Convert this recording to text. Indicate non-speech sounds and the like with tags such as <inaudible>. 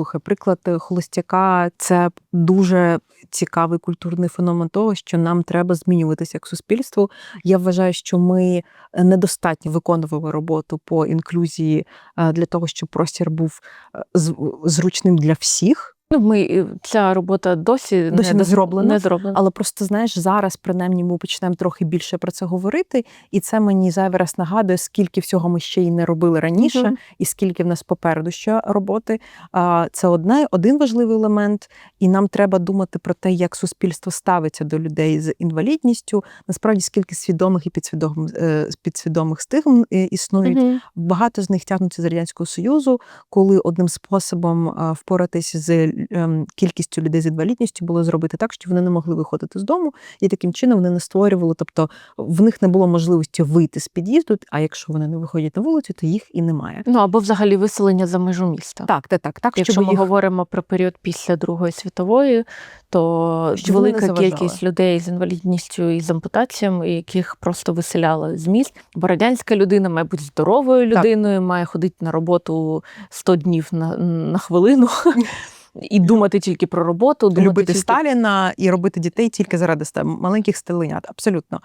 слухай, приклад е, холостяка це дуже цікавий культурний феномен того, що нам треба змінюватися як суспільству. Я вважаю, що ми недостатньо виконували роботу по інклюзії е, для того, щоб простір був е, зручним для всіх. Ну, ми ця робота досі, Досі не дос- зроблена, Не зроблена. Але просто знаєш, зараз принаймні ми почнемо трохи більше про це говорити, і це мені зайвий раз нагадує, скільки всього ми ще й не робили раніше, Мгм. і скільки в нас попереду ще роботи. Це одне, один важливий елемент, і нам треба думати про те, як суспільство ставиться до людей з інвалідністю. Насправді, скільки свідомих і підсвідомих, е, підсвідомих стигм е, існують. Мгм. Багато з них тягнуться з радянського союзу, коли одним способом впоратися з кількістю людей з інвалідністю було зробити так, що вони не могли виходити з дому, і таким чином вони не створювали. Тобто в них не було можливості вийти з під'їзду. А якщо вони не виходять на вулицю, то їх і немає. Ну або взагалі виселення за межу міста. Так, так, так, так. Якщо щоб ми їх... говоримо про період після Другої світової, то Щоб велика кількість людей з інвалідністю і з ампутаціями, яких просто виселяли з міст. Бо радянська людина має бути здоровою Так. людиною, має ходити на роботу 100 днів на, на хвилину. <laughs> І думати тільки про роботу, думати Любити тільки Сталіна і робити дітей тільки заради маленьких стеленят. Абсолютно.